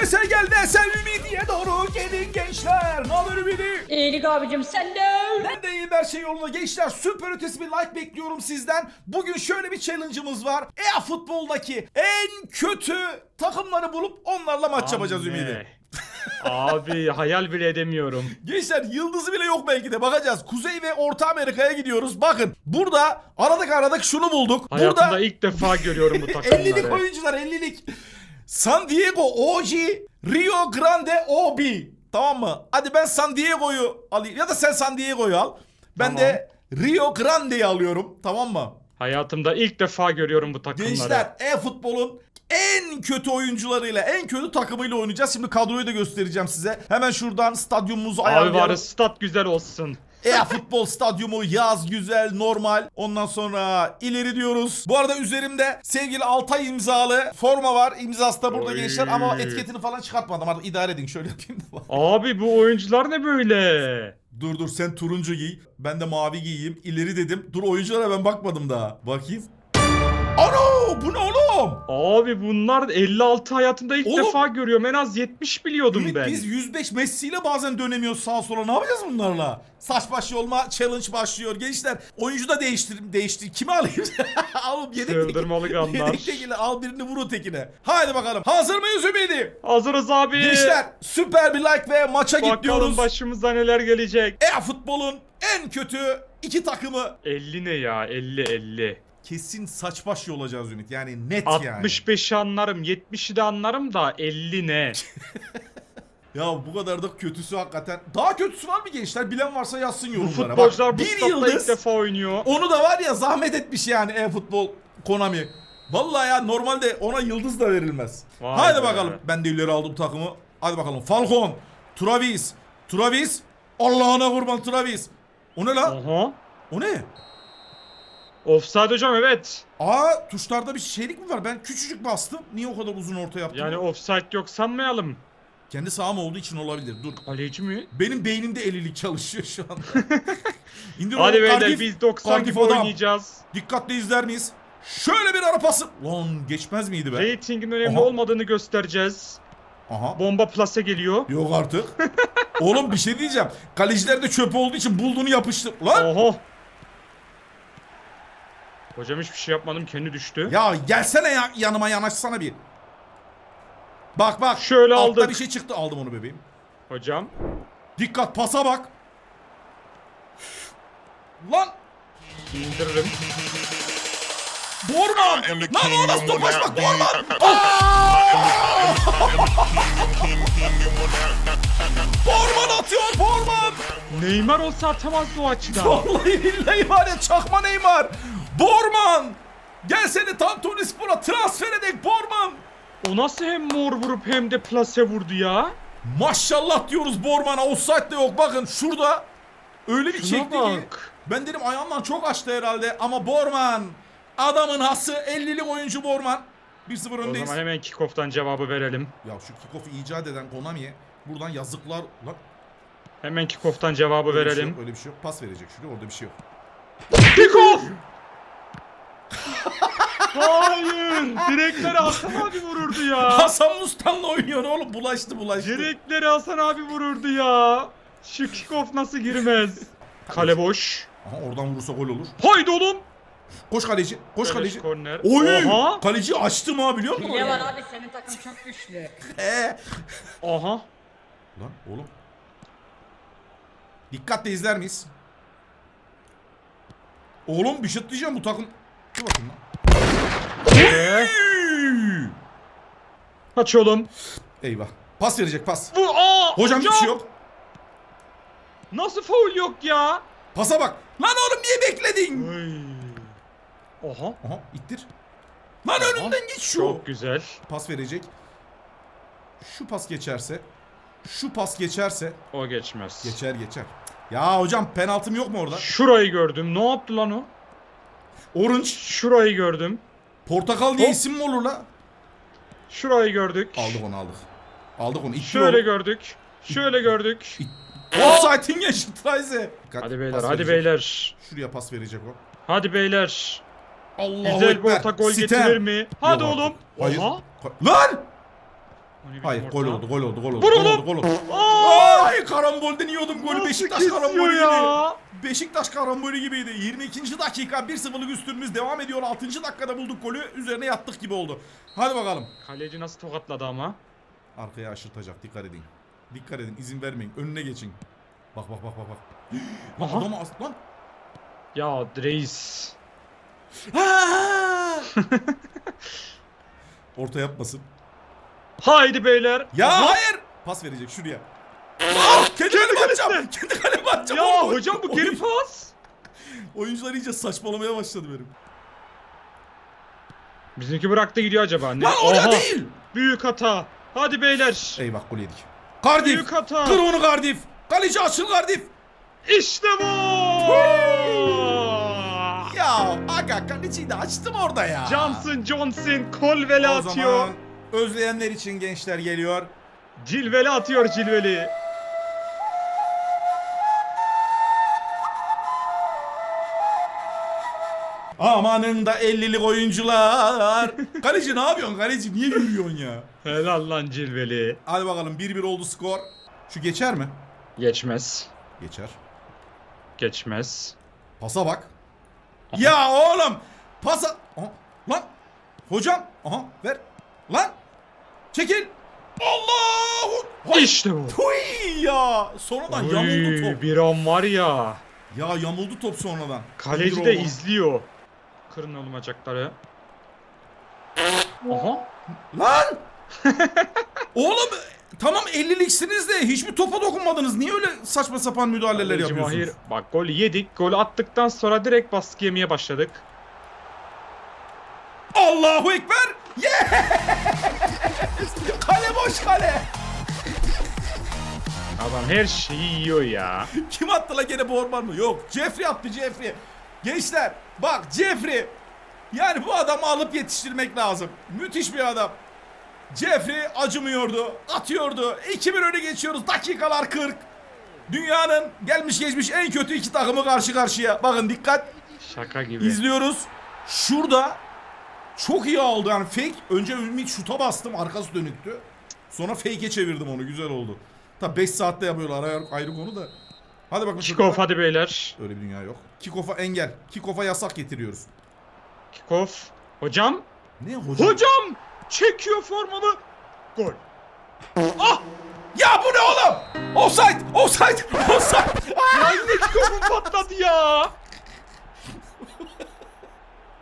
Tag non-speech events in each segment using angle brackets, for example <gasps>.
Sese geldi sen Ümidiye doğru gelin gençler. Ne haber Ümidi? İyilik abicim sen de. Ben de iyiyim her şey yolunda gençler. Süper ötesi bir like bekliyorum sizden. Bugün şöyle bir challenge'ımız var. E futboldaki en kötü takımları bulup onlarla maç yapacağız Anne. Ümidi. <laughs> Abi hayal bile edemiyorum. Gençler yıldızı bile yok belki de bakacağız. Kuzey ve Orta Amerika'ya gidiyoruz. Bakın burada aradık aradık şunu bulduk. Hayatımda burada ilk defa görüyorum bu 50'lik <laughs> takımları. oyuncular 50'lik. San Diego OG, Rio Grande OB. Tamam mı? Hadi ben San Diego'yu alayım. Ya da sen San Diego'yu al. Ben Tamam. de Rio Grande'yi alıyorum. Tamam mı? Hayatımda ilk defa görüyorum bu takımları. Gençler e-futbolun en kötü oyuncularıyla, en kötü takımıyla oynayacağız. Şimdi kadroyu da göstereceğim size. Hemen şuradan stadyumumuzu Abi ayarlayalım. stat güzel olsun. E-futbol stadyumu yaz güzel normal. Ondan sonra ileri diyoruz. Bu arada üzerimde sevgili Altay imzalı forma var. İmzası da burada Oy. gençler ama etiketini falan çıkartmadım. Artık idare edin şöyle yapayım da. Abi bu oyuncular ne böyle? dur dur sen turuncu giy. Ben de mavi giyeyim. İleri dedim. Dur oyunculara ben bakmadım daha. Bakayım. Ano bu ne oğlum? Abi bunlar 56 hayatımda ilk Oğlum. defa görüyorum. En az 70 biliyordum Ümit, ben. biz 105 Messi ile bazen dönemiyoruz sağa sola. Ne yapacağız bunlarla? Saç baş yolma challenge başlıyor. Gençler oyuncu da değiştir değiştir. Kimi alayım? <laughs> Al yedek Çıldırmalı gamlar. Yedek tekine al birini vur o tekine. Haydi bakalım. Hazır mıyız Ümidi? Hazırız abi. Gençler süper bir like ve maça Bakalım gidiyoruz. başımıza neler gelecek. E futbolun en kötü iki takımı. 50 ne ya 50 50. Kesin saç baş olacağız Ümit. Yani net yani. 65'i anlarım 70'i de anlarım da 50 ne? <laughs> Ya bu kadar da kötüsü hakikaten. Daha kötüsü var mı gençler? Bilen varsa yazsın bu yorumlara. futbolcular Bak, bu bir statta ilk yıldız. defa oynuyor. Onu da var ya zahmet etmiş yani e-futbol Konami. Vallahi ya normalde ona yıldız da verilmez. Vay Haydi be. bakalım. Ben de ileri aldım takımı. Hadi bakalım. Falcon, Travis, Travis. Allah'ına kurban Travis. O ne lan? Aha. O ne? Offside hocam evet. Aa tuşlarda bir şeylik mi var? Ben küçücük bastım. Niye o kadar uzun orta yaptım? Yani offside yok sanmayalım. Kendi sağım olduğu için olabilir. Dur. Kaleci mi? Benim beynimde elilik çalışıyor şu anda. <laughs> İndir Hadi beyler Cardiff. biz 90 Cardiff gibi oynayacağız. Dikkatli izler miyiz? Şöyle bir ara pası. Lan geçmez miydi be? Ratingin önemli Aha. olmadığını göstereceğiz. Aha. Bomba plase geliyor. Yok artık. Oğlum bir şey diyeceğim. Kaleciler de çöp olduğu için bulduğunu yapıştır. Lan! Oho. Hocam hiçbir şey yapmadım kendi düştü. Ya gelsene ya, yanıma yanaşsana bir. Bak bak. Şöyle Altta aldık. bir şey çıktı. Aldım onu bebeğim. Hocam. Dikkat pasa bak. Lan! indiririm. Borman! Lan o nasıl topaç bak Borman! Borman atıyor Borman! Neymar olsa atamazdı o açıdan. Vallahi billahi var ya çakma Neymar. Borman! Gel seni Tantuni Spor'a transfer edek Borman! O nasıl hem mor vurup hem de plase vurdu ya? Maşallah diyoruz Borman'a offside de yok bakın şurada öyle bir Şuna çekti ki bak. ben dedim ayağımdan çok açtı herhalde ama Borman adamın hası 50'lik oyuncu Borman 1-0 O öndeyiz. zaman hemen kickoff'tan cevabı verelim. Ya şu kickoff'u icat eden Konami'ye buradan yazıklar lan Hemen kickoff'tan cevabı öyle bir şey verelim. yok, öyle bir şey yok. Pas verecek şurada orada bir şey yok. Kickoff! Hayır! Direkleri Hasan abi vururdu ya. Hasan Mustan'la oynuyor oğlum bulaştı bulaştı. Direkleri Hasan abi vururdu ya. Şu kickoff nasıl girmez? Kale boş. Aha oradan vurursa gol olur. Haydi oğlum. Koş kaleci. Koş kaleci. korner. Oy! Oha. Kaleci açtım ha biliyor musun? Hile var abi senin takım çok güçlü. Ee. Aha. Lan oğlum. Dikkatle izler miyiz? Oğlum bir şey diyeceğim bu takım. Dur bakayım lan. Ee! Kaç oğlum. Eyvah. Pas verecek pas. Bu aa. Hocam hiçbir şey yok. Nasıl faul yok ya? Pasa bak. Lan oğlum niye bekledin? Ay. Oha. Aha ittir. Lan önünden geç şu. Çok güzel. Pas verecek. Şu pas geçerse. Şu pas geçerse. O geçmez. Geçer geçer. Ya hocam penaltım yok mu orada? Şurayı gördüm. Ne yaptı lan o? Orange. Şurayı gördüm. Portakal diye Hop. isim mi olur la? Şurayı gördük. Aldık onu aldık. Aldık onu. İttir Şöyle oğlum. gördük. Şöyle gördük. Offside'in geçti Trayze. Hadi beyler, hadi beyler. Şuraya pas verecek o. Hadi beyler. Allahu Güzel bir orta gol Sitem. getirir mi? Hadi Yok oğlum. Hayır. Oha. Lan! Hayır gol oldu gol oldu gol oldu. Vur Gol oğlum. oldu gol oldu. Ay karambolden yiyordum golü Nasıl Beşiktaş kesiyor karambolü ya? gibi. Beşiktaş karambolü gibiydi. 22. dakika 1-0'lık üstünümüz devam ediyor. 6. dakikada bulduk golü. Üzerine yattık gibi oldu. Hadi bakalım. Kaleci nasıl tokatladı ama. Arkaya aşırtacak dikkat edin. Dikkat edin izin vermeyin. Önüne geçin. Bak bak bak bak bak. <gasps> Aha. adamı as- lan. Ya reis. <laughs> Orta yapmasın. Haydi beyler. Ya Aha. hayır. Pas verecek şuraya. Aa, kendi kaleme atacağım. Kendi kaleme atacağım. Ya oğlum. hocam bu geri pas. Oyuncular iyice saçmalamaya başladı benim. Bizimki bıraktı gidiyor acaba. Ne? Lan oraya Aha, değil. Büyük hata. Hadi beyler. Eyvah gol yedik. Cardiff. Büyük hata. Kır onu Cardiff. Kaleci açıl Cardiff. İşte bu. Ya aga kaleciyi de açtım orada ya. Johnson Johnson kolveli O atıyor. zaman özleyenler için gençler geliyor. Cilveli atıyor cilveli. Amanın da 50'lik oyuncular. <laughs> kaleci ne yapıyorsun kaleci? Niye yürüyorsun ya? Helal lan cilveli. Hadi bakalım 1-1 oldu skor. Şu geçer mi? Geçmez. Geçer. Geçmez. Pasa bak. Ya oğlum. Pasa. Aha. Lan. Hocam. Aha ver. Lan. Çekil. Allahu. Hay. İşte bu. Tuy ya. Sonradan yamuldu Oy, top. bir an var ya. Ya yamuldu top sonradan. Kaleci İndir de oğlum. izliyor. Kırın oğlum bacakları. Aha. Lan. <laughs> oğlum tamam 50'liksiniz de hiçbir topa dokunmadınız. Niye öyle saçma sapan müdahaleler Kaleci yapıyorsunuz? Mahir. Bak golü yedik. Golü attıktan sonra direkt baskı yemeye başladık. Allahu Ekber. Yes. kale boş kale. Adam her şeyi yiyor ya. Kim attı la gene bu orman mı? Yok. Jeffrey attı Jeffrey. Gençler bak Jeffrey. Yani bu adamı alıp yetiştirmek lazım. Müthiş bir adam. Jeffrey acımıyordu. Atıyordu. 2-1 öne geçiyoruz. Dakikalar 40. Dünyanın gelmiş geçmiş en kötü iki takımı karşı karşıya. Bakın dikkat. Şaka gibi. İzliyoruz. Şurada çok iyi aldı yani fake. Önce Ümit şuta bastım arkası dönüktü. Sonra fake'e çevirdim onu güzel oldu. Tabi 5 saatte yapıyorlar ayrı, ayrı konu da. Hadi bakın Kickoff hadi beyler. Öyle bir dünya yok. Kickoff'a engel. Kickoff'a yasak getiriyoruz. Kickoff. Hocam. Ne hocam? Hocam. Çekiyor formamı. Gol. Ah. Ya bu ne oğlum? Offside! Offside! Offside! Ya yine kickoff'um patladı ya.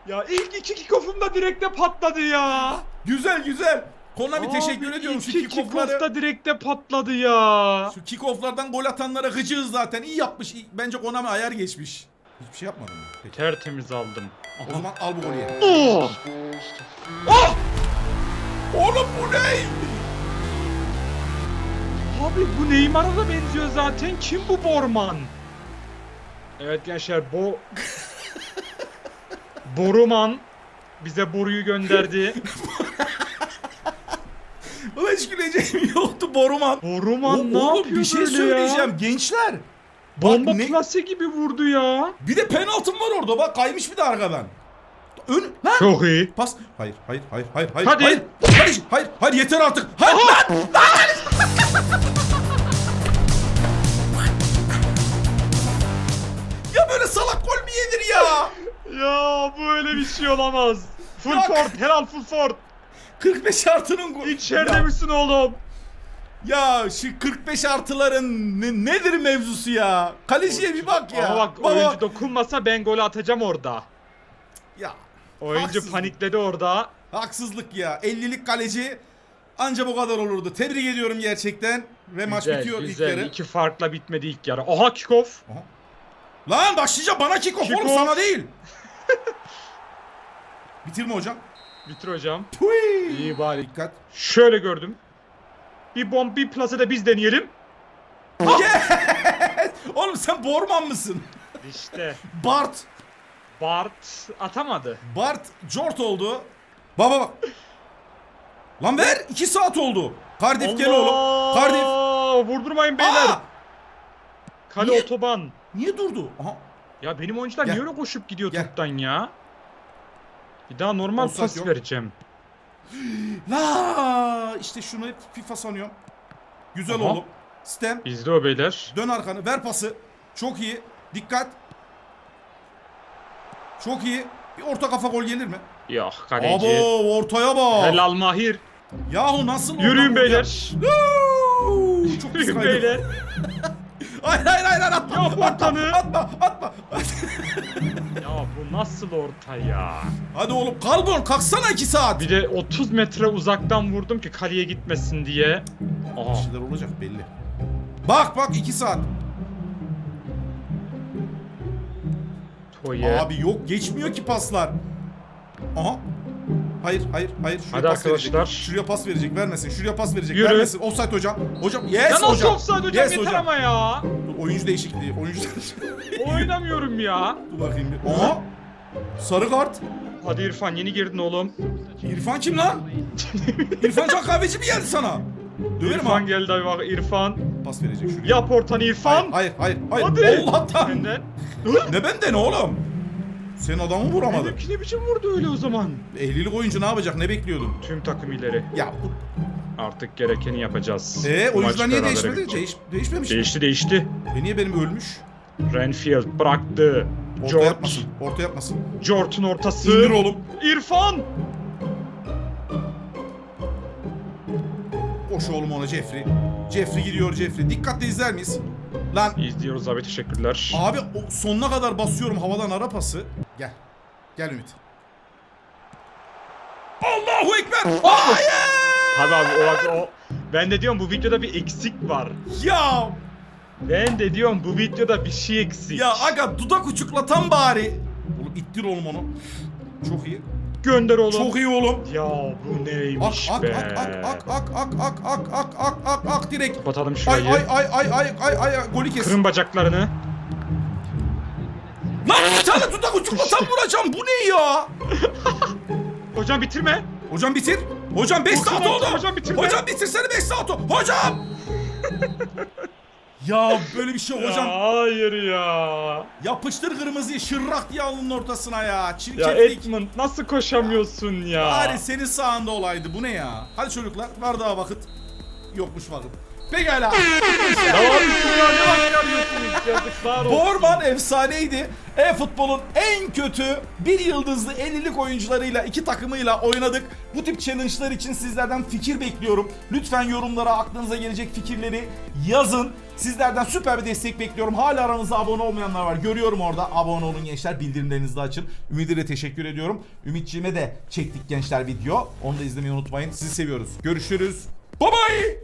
Ya ilk iki kickoff'um da direkte patladı ya. güzel güzel. Konami Abi teşekkür ediyorum şu iki kickoff'ları. kickoff da direkte patladı ya. Şu kickoff'lardan gol atanlara gıcığız zaten. İyi yapmış. İyi- Bence Konami ayar geçmiş. Hiçbir şey yapmadım. mı? Peki. Tertemiz aldım. O zaman al bu golü ye. Oh! Oh! Oğlum bu ne? Abi bu Neymar'a da benziyor zaten. Kim bu Borman? Evet gençler bu Boruman bize boruyu gönderdi. <laughs> Ulan hiç güleceğim yoktu Boruman. Boruman O- ne oğlum yapıyor bir şey böyle söyleyeceğim ya? gençler. Bomba ne- plase gibi vurdu ya. Bir de penaltım var orada bak kaymış bir de arkadan. Ön lan Çok iyi. pas. Hayır hayır hayır hayır hayır. Hadi. Hayır. Hayır hayır, hayır yeter artık. Hayır lan. lan! ya böyle salak ya? Ya böyle bir şey olamaz. Full Yok. fort, full fort. 45 artının golü. İçeride ya, misin oğlum? ya şu 45 artıların ne, nedir mevzusu ya? Kaleciye bir bak ya. Ama bak Baba- oyuncu dokunmasa ben golü atacağım orada. Ya Oyuncu Haksız. panikledi orada. haksızlık ya. 50'lik kaleci anca bu kadar olurdu. Tebrik ediyorum gerçekten. Ve maç Güzel, bitiyor güzel. ilk yarı. İki farkla bitmedi ilk yarı. Aha kickoff. Lan başlayacağım bana kick off oğlum Kick off. sana değil. <laughs> Bitirme hocam. Bitir hocam. Tui. İyi bari. Dikkat. Şöyle gördüm. Bir bomb bir plase de biz deneyelim. Yes! <laughs> Oğlum sen Borman mısın? İşte <laughs> Bart. Bart atamadı. Bart Jort oldu. Baba bak. Lan ver 2 saat oldu. Cardiff gel oğlum. Cardiff. Vurdurmayın beyler. Aa! Kale Niye? otoban. Niye durdu? Aha. Ya benim oyuncular Gel. niye öyle koşup gidiyor Gel. toptan ya? Bir daha normal pas yok. vereceğim. <gasps> La işte şunu hep FIFA sanıyorum. Güzel Aha. oğlum. Stem. Bizde o beyler. Dön arkanı. Ver pası. Çok iyi. Dikkat. Çok iyi. Bir orta kafa gol gelir mi? Yok kaleci. Abo ortaya bak. Helal Mahir. Yahu nasıl Yürüyün beyler. Çok pis Yürüyün beyler. <laughs> Hayır hayır hayır atma. Atma, ortanı. atma atma. Ya bu nasıl orta ya? Hadi oğlum kalbon kalksana 2 saat. Bir de 30 metre uzaktan vurdum ki kaleye gitmesin diye. Bir Aha. şeyler olacak belli. Bak bak 2 saat. Toye. Abi yok geçmiyor ki paslar. Aha. Hayır hayır hayır. Şuraya Hadi pas arkadaşlar. Verecek. Şuraya pas verecek. Vermesin. Şuraya pas verecek. Yürü. Vermesin. Offside hocam. Hocam yes Ya hocam. offside hocam Yes yeter hocam. ama ya. Dur, oyuncu değişikliği. Oyuncu <laughs> Oynamıyorum ya. Dur bakayım bir. Aha. Sarı kart. Hadi İrfan yeni girdin oğlum. İrfan kim lan? İrfan Can Kahveci mi geldi sana? Döverim İrfan ha. geldi abi bak İrfan. Pas verecek şuraya. Yap ortanı İrfan. Hayır hayır hayır. Hadi. Allah'tan. Ne benden oğlum? Sen adamı vuramadın. Benimki ne biçim vurdu öyle o zaman? Ehlilik oyuncu ne yapacak? Ne bekliyordun? Tüm takım ileri. Ya bu... Artık gerekeni yapacağız. Ee, Bu oyuncular maç niye berabere değişmedi? Değiş, değişmemiş. mi? Değişti değişti. E niye benim ölmüş? Renfield bıraktı. Orta George. yapmasın. Orta yapmasın. Jort'un ortası. İndir oğlum. İrfan. Koş oğlum ona Jeffrey. Jeffrey gidiyor Jeffrey. Dikkatle izler miyiz? Lan İzliyoruz abi teşekkürler. abi o sonuna kadar basıyorum havadan ara pası. Gel. Gel Ümit. Allahu Ekber. Hayır. Tabi abi o, bak o. Ben de diyorum bu videoda bir eksik var. Ya Ben de diyorum bu videoda bir şey eksik. ya aga dudak uçuklatan bari. Oğlum ittir oğlum onu. Çok iyi. Gönder oğlum. Çok iyi oğlum. Ya bu Ak neymiş ak be. ak ak ak ak ak ak ak ak ak ak ak direkt. Kapatalım Ay şurayı. ay ay ay ay ay ay ay golü kes. Kırın bacaklarını. Lan bir tane dudak uçuklatan vuracağım. Bu ne ya? Hocam bitirme. Hocam bitir. Hocam 5 Hocam, saat oldu. hocam bitirme. Hocam bitirsene 5 saat oldu. Hocam. <laughs> ya böyle bir şey hocam. Ya hayır ya. Yapıştır kırmızıyı şırrak diye alnının ortasına ya. Ya Çirkeflik. Edmund nasıl koşamıyorsun ya? Bari senin sağında olaydı. Bu ne ya? Hadi çocuklar var daha vakit. Yokmuş vakit. Pekala. Yazıklar olsun. Borman efsaneydi. E-futbolun en kötü bir yıldızlı 50'lik oyuncularıyla iki takımıyla oynadık. Bu tip challenge'lar için sizlerden fikir bekliyorum. Lütfen yorumlara aklınıza gelecek fikirleri yazın. Sizlerden süper bir destek bekliyorum. Hala aranızda abone olmayanlar var. Görüyorum orada. Abone olun gençler. Bildirimlerinizi de açın. Ümit'e de teşekkür ediyorum. Ümitçiğime de çektik gençler video. Onu da izlemeyi unutmayın. Sizi seviyoruz. Görüşürüz. Bye bye.